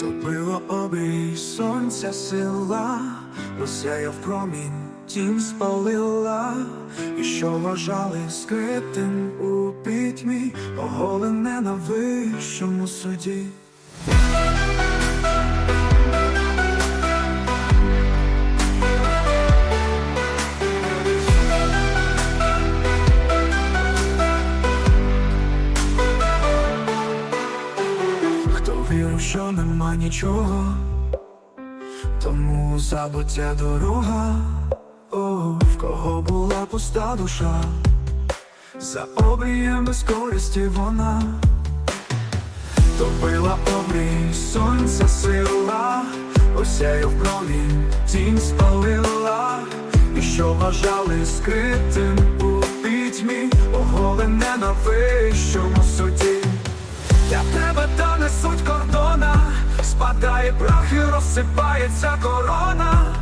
Топило обій сонця сила, розсяяв промінь, тім спалила, і що вважали скритим у пітьмі, оголене на вищому суді. Хто що нема нічого, тому забуття дорога, О, в кого була пуста душа, за обрієм без користі вона, топила обрій сонця сила, осяяв промінь, тінь спалила, і що вважали скритим у пітьмі, оголене на вищому тебе та несуть кордона, спадає прах і розсипається корона.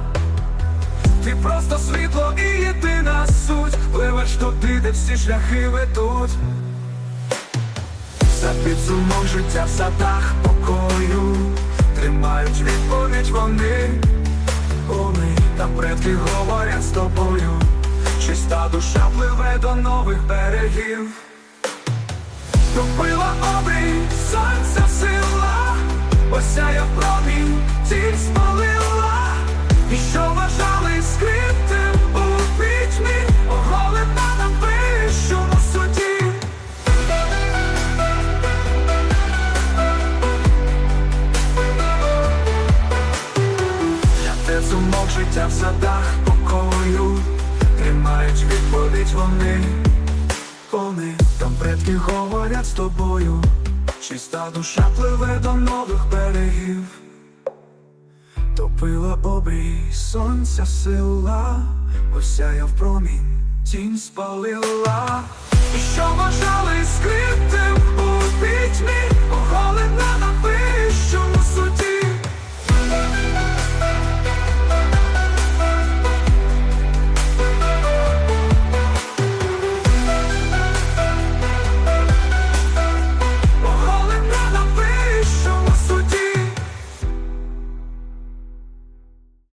Ти просто світло і єдина суть, пливеш туди, де всі шляхи ведуть. За підсумок життя в садах покою, тримають відповідь вони, вони там предки говорять з тобою, чиста душа пливе до нових берегів. Обрій, сонця сила, осяяв промінь, тінь спалила, і що вважали скритим у пітьмі, оголена на вищому суді. Я те зумов життя в садах покою, тримають відповідь вони. Вони там предки говорять з тобою, чиста душа пливе до нових берегів, топила обрій сонця сила, осяяв промінь, тінь спалила, що бажали скритим у пітьмі,